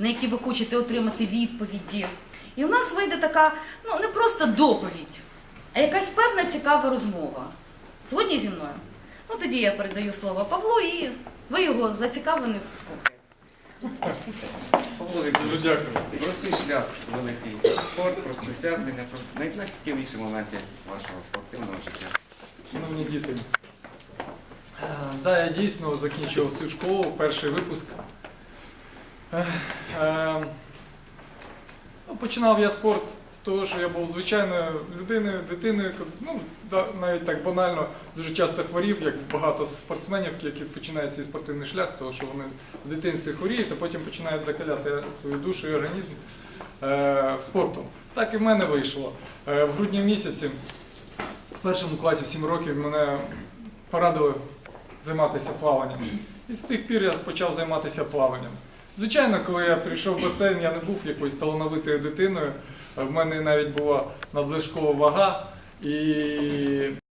на які ви хочете отримати відповіді. І у нас вийде така, ну не просто доповідь, а якась певна цікава розмова. Згодні зі мною? Ну тоді я передаю слово Павлу і ви його зацікавлені слухаєте. Павло Дуже дякую. про свій шлях великий спорт, про досягнення, про найцікавіші моменти вашого спортивного життя. Шановні діти, е, да, я дійсно закінчував цю школу, перший випуск. Е, е, ну, Починав я спорт з того, що я був звичайною людиною, дитиною, ну, навіть так банально, дуже часто хворів, як багато спортсменів, які починають свій спортивний шлях з того, що вони в дитинстві хворіють, а потім починають закаляти свою душу і організм е, спортом. Так і в мене вийшло. Е, в грудні місяці в першому класі 7 років мене порадили займатися плаванням. І з тих пір я почав займатися плаванням. Звичайно, коли я прийшов в басейн, я не був якоюсь талановитою дитиною. В мене навіть була надлишкова вага. І